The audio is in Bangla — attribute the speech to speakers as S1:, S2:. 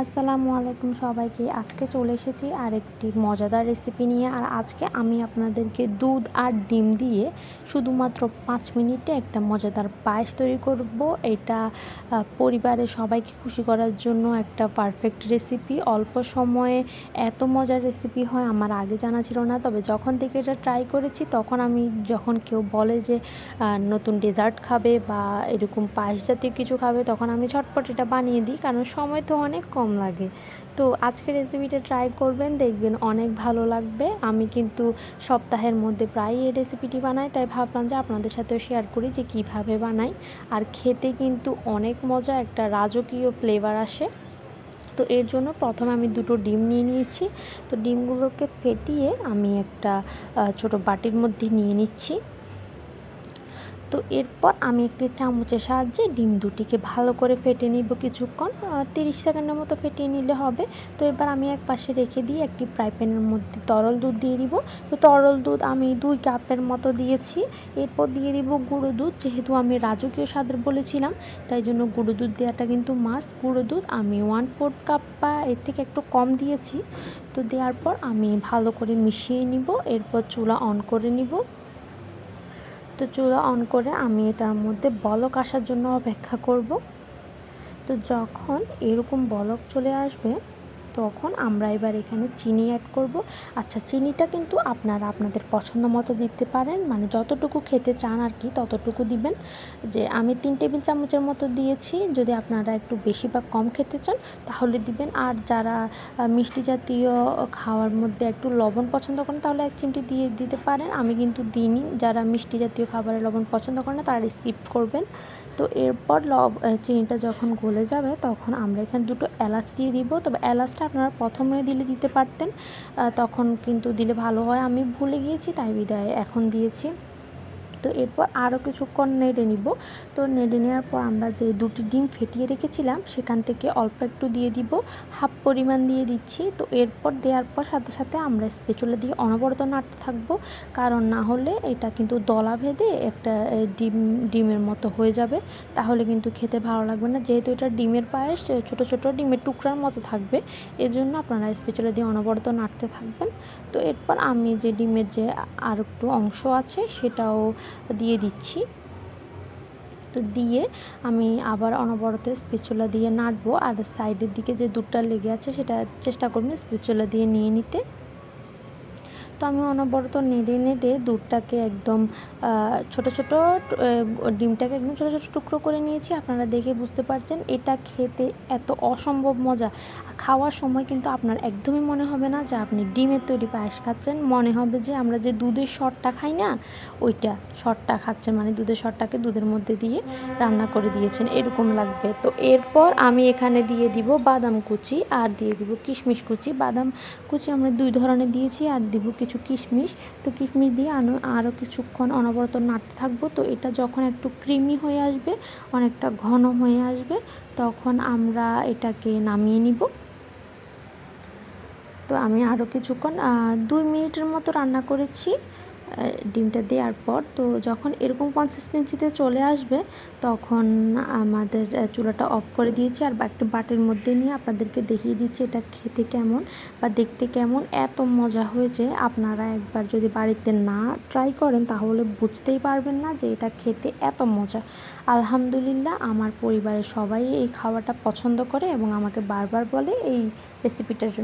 S1: আসসালামু আলাইকুম সবাইকে। আজকে চলে এসেছি আরেকটি মজাদার রেসিপি নিয়ে। আর আজকে আমি আপনাদেরকে দুধ আর ডিম দিয়ে শুধুমাত্র পাঁচ মিনিটে একটা মজাদার পায়েস তৈরি করব। এটা পরিবারের সবাইকে খুশি করার জন্য একটা পারফেক্ট রেসিপি অল্প সময়ে এত মজার রেসিপি হয়, আমার আগে জানা ছিল না। তবে যখন থেকে এটা ট্রাই করেছি, তখন আমি যখন কেউ বলে যে নতুন ডেজার্ট খাবে বা এরকম পায়েস জাতীয় কিছু খাবে, তখন আমি ঝটপট এটা বানিয়ে দিই। কারণ সময় তো অনেক কম। লাগে। তো আজকের রেসিপিটা ট্রাই করবেন, দেখবেন অনেক ভালো লাগবে। আমি কিন্তু সপ্তাহের মধ্যে প্রায় এই রেসিপিটি বানাই, তাই ভাবলাম যে আপনাদের সাথেও শেয়ার করি যে কীভাবে বানাই। আর খেতে কিন্তু অনেক মজা, একটা রাজকীয় ফ্লেভার আসে। তো এর জন্য প্রথমে আমি দুটো ডিম নিয়ে নিয়েছি। তো ডিমগুলোকে ফেটিয়ে আমি একটা ছোট বাটির মধ্যে নিয়ে নিচ্ছি। তো এরপর আমি একটি চামচের সাহায্যে ডিম দুটিকে ভালো করে ফেটে নিব কিছুক্ষণ তিরিশ সেকেন্ডের মতো ফেটিয়ে নিলে হবে। তো এবার আমি এক পাশে রেখে দিয়ে একটি ফ্রাই প্যানের মধ্যে তরল দুধ দিয়ে দিব। তো তরল দুধ আমি দুই কাপের মতো দিয়েছি। এরপর দিয়ে দিব গুঁড়ো দুধ, যেহেতু আমি রাজকীয় স্বাদের বলেছিলাম, তাই জন্য গুঁড়ো দুধ দেওয়াটা কিন্তু মাস্ট গুঁড়ো দুধ আমি ওয়ান ফোর্থ কাপ বা এর থেকে একটু কম দিয়েছি। তো দেওয়ার পর আমি ভালো করে মিশিয়ে নিব। এরপর চুলা অন করে নিব। তো চুলা অন করে আমি এটার মধ্যে বলক আসার জন্য অপেক্ষা করব। তো যখন এরকম বলক চলে আসবে তখন আমরা এবার এখানে চিনি অ্যাড করব। আচ্ছা চিনিটা কিন্তু আপনারা আপনাদের পছন্দ মতো দিতে পারেন। মানে যতটুকু খেতে চান আর কি, ততটুকু দিবেন। যে আমি তিন টেবিল চামচের মতো দিয়েছি। যদি আপনারা একটু বেশি বা কম খেতে চান, তাহলে দিবেন। আর যারা মিষ্টি জাতীয় খাওয়ার মধ্যে একটু লবণ পছন্দ করেন, তাহলে এক চিমটি দিয়ে দিতে পারেন। আমি কিন্তু দিইনি। যারা মিষ্টি জাতীয় খাবারে লবণ পছন্দ করে না, তারা স্কিপ করবেন। তো এরপর লব চিনিটা যখন গলে যাবে, তখন আমরা এখানে দুটো এলাচ দিয়ে দিব। তবে এলাচটা আপনারা প্রথমে দিলে দিতে পারতেন তখন কিন্তু দিলে ভালো হয়। আমি ভুলে গিয়েছি, তাই বিদায় এখন দিয়েছি। তো এরপর আরও কিছুক্ষণ নেড়ে নিব। তো নেড়ে নেওয়ার পর আমরা যে দুটি ডিম ফেটিয়ে রেখেছিলাম, সেখান থেকে অল্প একটু দিয়ে দিব। হাফ পরিমাণ দিয়ে দিচ্ছি। তো এরপর দেওয়ার পর সাথে সাথে আমরা স্পেচুলা দিয়ে অনবরত নাড়তে থাকব। কারণ না হলে এটা কিন্তু দলা ভেদে একটা ডিম, ডিমের মতো হয়ে যাবে। তাহলে কিন্তু খেতে ভালো লাগবে না। যেহেতু এটা ডিমের পায়েস ছোট ছোট ডিমের টুকরার মতো থাকবে। এজন্য আপনারা স্পেচুলা দিয়ে অনবরত নাড়তে থাকবেন। তো এরপর আমি যে ডিমের যে আর একটু অংশ আছে, সেটাও দিয়ে দিচ্ছি। তো দিয়ে আমি আবার অনবরত স্পেচুলা দিয়ে নাড়বো আর সাইডের দিকে যে দুধটা লেগে আছে সেটা চেষ্টা করবেন স্পেচুলা দিয়ে নিয়ে নিতে। তো আমি অনবরত নেড়ে নেড়ে দুধটাকে একদম ছোট ছোট ডিমটাকে একদম ছোটো ছোটো টুকরো করে নিয়েছি। আপনারা দেখে বুঝতে পারছেন, এটা খেতে এত অসম্ভব মজা। খাওয়ার সময় কিন্তু আপনার একদমই মনে হবে না যে আপনি ডিমের তৈরি পায়েস খাচ্ছেন। মনে হবে যে আমরা যে দুধের শটটা খাই না, ওইটা শটটা খাচ্ছেন। মানে দুধের শটটাকে দুধের মধ্যে দিয়ে রান্না করে দিয়েছেন। এরকম লাগবে। তো এরপর আমি এখানে দিয়ে দিব বাদাম কুচি আর দিয়ে দিব কিশমিশ কুচি। বাদাম কুচি আমরা দুই ধরনের দিয়েছি আর দিব কিছু কিছু কিশমিশ, তো কিশমিশ দিয়ে আনো আরও কিছুক্ষণ অনবরত নাড়তে থাকব। তো এটা যখন একটু ক্রিমি হয়ে আসবে, অনেকটা ঘন হয়ে আসবে, তখন আমরা এটাকে নামিয়ে নিব। তো আমি আরও কিছুক্ষণ দুই মিনিটের মতো রান্না করেছি। ডিমটা দেওয়ার পর, তো যখন এরকম কনসিস্টেন্সিতে চলে আসবে, তখন আমাদের চুলাটা অফ করে দিয়েছি আর একটু বাটির মধ্যে নিয়ে আপনাদেরকে দেখিয়ে দিচ্ছি এটা খেতে কেমন বা দেখতে কেমন, এত মজা হয়েছে। আপনারা একবার যদি বাড়িতে না ট্রাই করেন, তাহলে বুঝতেই পারবেন না যে এটা খেতে এত মজা। আলহামদুলিল্লাহ, আমার পরিবারের সবাই এই খাওয়াটা পছন্দ করে এবং আমাকে বারবার বলে এই রেসিপিটার জন্য।